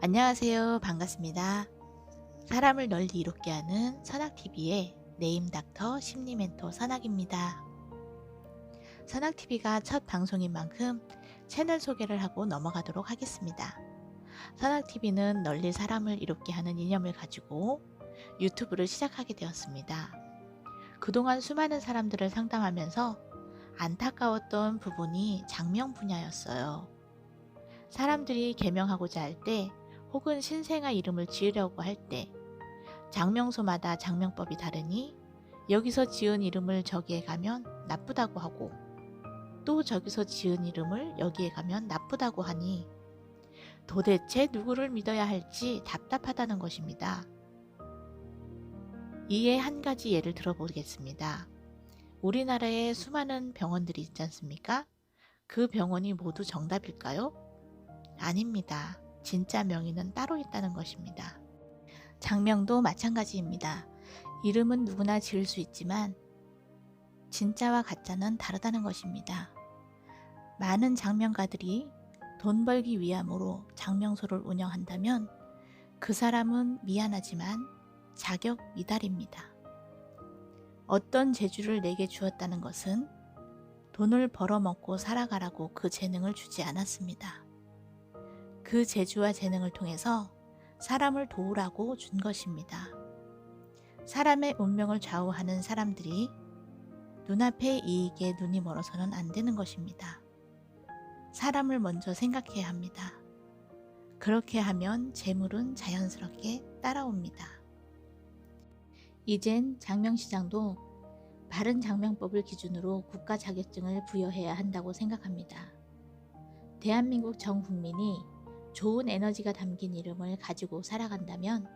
안녕하세요. 반갑습니다. 사람을 널리 이롭게 하는 선학TV의 네임 닥터 심리 멘토 선학입니다. 선학TV가 첫 방송인 만큼 채널 소개를 하고 넘어가도록 하겠습니다. 선학TV는 널리 사람을 이롭게 하는 이념을 가지고 유튜브를 시작하게 되었습니다. 그동안 수많은 사람들을 상담하면서 안타까웠던 부분이 장명 분야였어요. 사람들이 개명하고자 할 때 혹은 신생아 이름을 지으려고 할 때 장명소마다 장명법이 다르니 여기서 지은 이름을 저기에 가면 나쁘다고 하고 또 저기서 지은 이름을 여기에 가면 나쁘다고 하니 도대체 누구를 믿어야 할지 답답하다는 것입니다. 이에 한 가지 예를 들어보겠습니다. 우리나라에 수많은 병원들이 있지 않습니까? 그 병원이 모두 정답일까요? 아닙니다. 진짜 명의는 따로 있다는 것입니다. 장명도 마찬가지입니다. 이름은 누구나 지을 수 있지만 진짜와 가짜는 다르다는 것입니다. 많은 장명가들이 돈 벌기 위함으로 장명소를 운영한다면 그 사람은 미안하지만 자격 미달입니다. 어떤 재주를 내게 주었다는 것은 돈을 벌어먹고 살아가라고 그 재능을 주지 않았습니다. 그 재주와 재능을 통해서 사람을 도우라고 준 것입니다. 사람의 운명을 좌우하는 사람들이 눈앞의 이익에 눈이 멀어서는 안 되는 것입니다. 사람을 먼저 생각해야 합니다. 그렇게 하면 재물은 자연스럽게 따라옵니다. 이젠 장명시장도 바른 장명법을 기준으로 국가 자격증을 부여해야 한다고 생각합니다. 대한민국 전 국민이 좋은 에너지가 담긴 이름을 가지고 살아간다면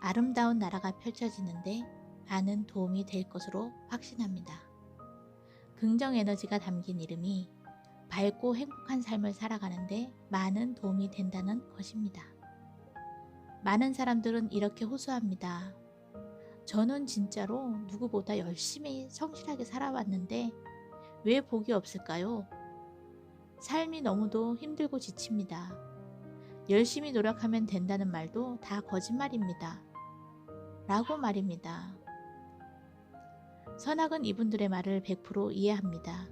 아름다운 나라가 펼쳐지는데 많은 도움이 될 것으로 확신합니다. 긍정 에너지가 담긴 이름이 밝고 행복한 삶을 살아가는데 많은 도움이 된다는 것입니다. 많은 사람들은 이렇게 호소합니다. 저는 진짜로 누구보다 열심히 성실하게 살아왔는데 왜 복이 없을까요? 삶이 너무도 힘들고 지칩니다. 열심히 노력하면 된다는 말도 다 거짓말입니다. 라고 말입니다. 선악은 이분들의 말을 100% 이해합니다.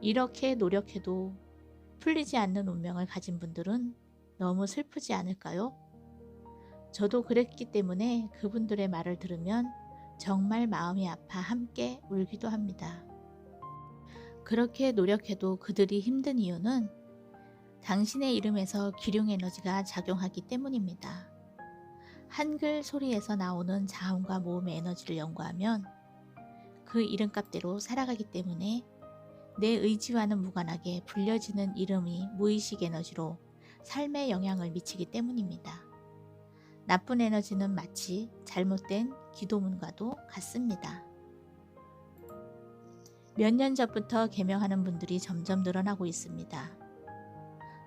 이렇게 노력해도 풀리지 않는 운명을 가진 분들은 너무 슬프지 않을까요? 저도 그랬기 때문에 그분들의 말을 들으면 정말 마음이 아파 함께 울기도 합니다. 그렇게 노력해도 그들이 힘든 이유는 당신의 이름에서 기룡 에너지가 작용하기 때문입니다. 한글 소리에서 나오는 자음과 모음의 에너지를 연구하면 그 이름값대로 살아가기 때문에 내 의지와는 무관하게 불려지는 이름이 무의식 에너지로 삶에 영향을 미치기 때문입니다. 나쁜 에너지는 마치 잘못된 기도문과도 같습니다. 몇 년 전부터 개명하는 분들이 점점 늘어나고 있습니다.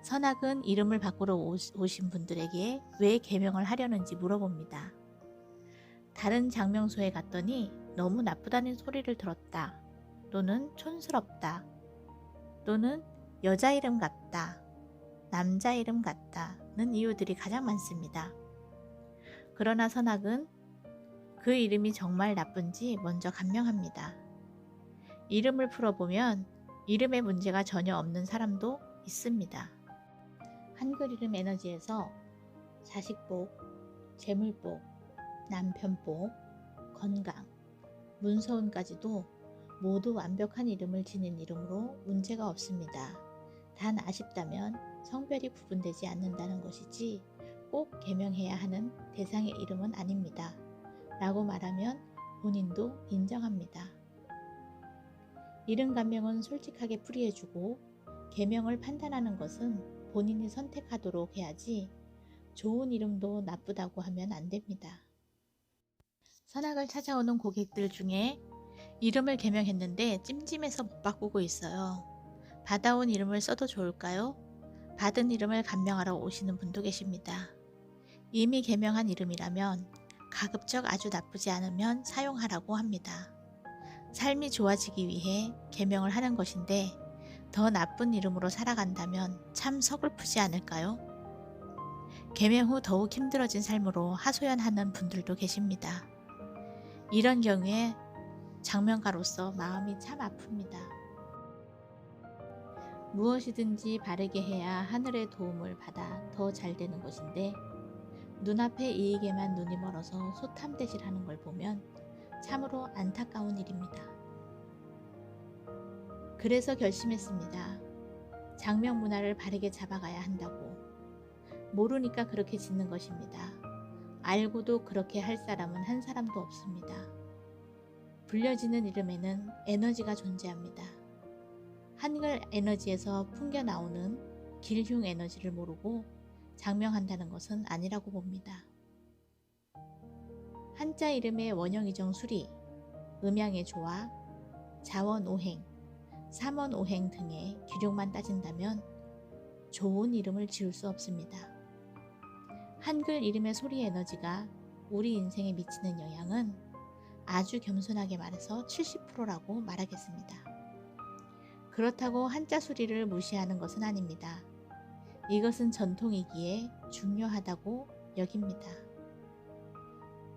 선악은 이름을 바꾸러 오신 분들에게 왜 개명을 하려는지 물어봅니다. 다른 장명소에 갔더니 너무 나쁘다는 소리를 들었다. 또는 촌스럽다. 또는 여자 이름 같다. 남자 이름 같다는 이유들이 가장 많습니다. 그러나 선악은 그 이름이 정말 나쁜지 먼저 감명합니다. 이름을 풀어보면 이름에 문제가 전혀 없는 사람도 있습니다. 한글 이름 에너지에서 자식복, 재물복, 남편복, 건강, 문서운까지도 모두 완벽한 이름을 지닌 이름으로 문제가 없습니다. 단 아쉽다면 성별이 구분되지 않는다는 것이지 꼭 개명해야 하는 대상의 이름은 아닙니다. 라고 말하면 본인도 인정합니다. 이름 감명은 솔직하게 풀이해주고 개명을 판단하는 것은 본인이 선택하도록 해야지 좋은 이름도 나쁘다고 하면 안 됩니다. 선악을 찾아오는 고객들 중에 이름을 개명했는데 찜찜해서 못 바꾸고 있어요. 받아온 이름을 써도 좋을까요? 받은 이름을 감명하러 오시는 분도 계십니다. 이미 개명한 이름이라면 가급적 아주 나쁘지 않으면 사용하라고 합니다. 삶이 좋아지기 위해 개명을 하는 것인데 더 나쁜 이름으로 살아간다면 참 서글프지 않을까요? 개명 후 더욱 힘들어진 삶으로 하소연하는 분들도 계십니다. 이런 경우에 장명가로서 마음이 참 아픕니다. 무엇이든지 바르게 해야 하늘의 도움을 받아 더 잘 되는 것인데 눈앞의 이익에만 눈이 멀어서 소탐대질하는 걸 보면 참으로 안타까운 일입니다. 그래서 결심했습니다. 장명 문화를 바르게 잡아가야 한다고. 모르니까 그렇게 짓는 것입니다. 알고도 그렇게 할 사람은 한 사람도 없습니다. 불려지는 이름에는 에너지가 존재합니다. 한글 에너지에서 풍겨 나오는 길흉 에너지를 모르고 장명한다는 것은 아니라고 봅니다. 한자 이름의 원형이정 수리, 음양의 조화, 자원 오행, 삼원오행 등의 기룡만 따진다면 좋은 이름을 지을 수 없습니다. 한글 이름의 소리 에너지가 우리 인생에 미치는 영향은 아주 겸손하게 말해서 70%라고 말하겠습니다. 그렇다고 한자 소리를 무시하는 것은 아닙니다. 이것은 전통이기에 중요하다고 여깁니다.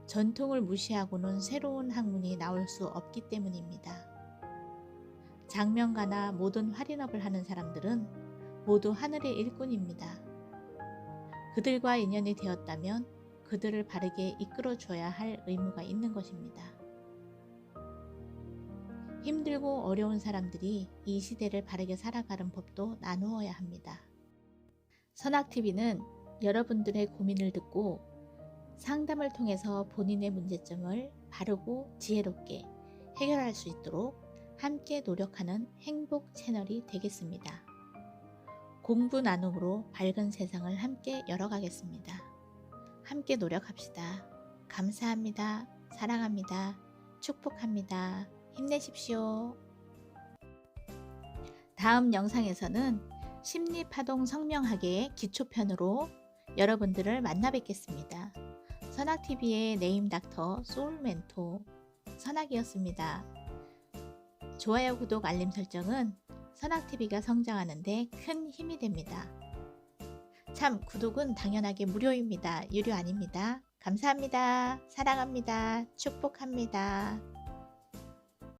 전통을 무시하고는 새로운 학문이 나올 수 없기 때문입니다. 장명가나 모든 활인업을 하는 사람들은 모두 하늘의 일꾼입니다. 그들과 인연이 되었다면 그들을 바르게 이끌어 줘야 할 의무가 있는 것입니다. 힘들고 어려운 사람들이 이 시대를 바르게 살아가는 법도 나누어야 합니다. 선학TV는 여러분들의 고민을 듣고 상담을 통해서 본인의 문제점을 바르고 지혜롭게 해결할 수 있도록 함께 노력하는 행복 채널이 되겠습니다. 공부 나눔으로 밝은 세상을 함께 열어가겠습니다. 함께 노력합시다. 감사합니다. 사랑합니다. 축복합니다. 힘내십시오. 다음 영상에서는 심리파동 성명학의 기초편으로 여러분들을 만나 뵙겠습니다. 선학TV의 네임 닥터 소울 멘토 선학이었습니다. 좋아요, 구독, 알림 설정은 선학TV가 성장하는데 큰 힘이 됩니다. 참, 구독은 당연하게 무료입니다. 유료 아닙니다. 감사합니다. 사랑합니다. 축복합니다.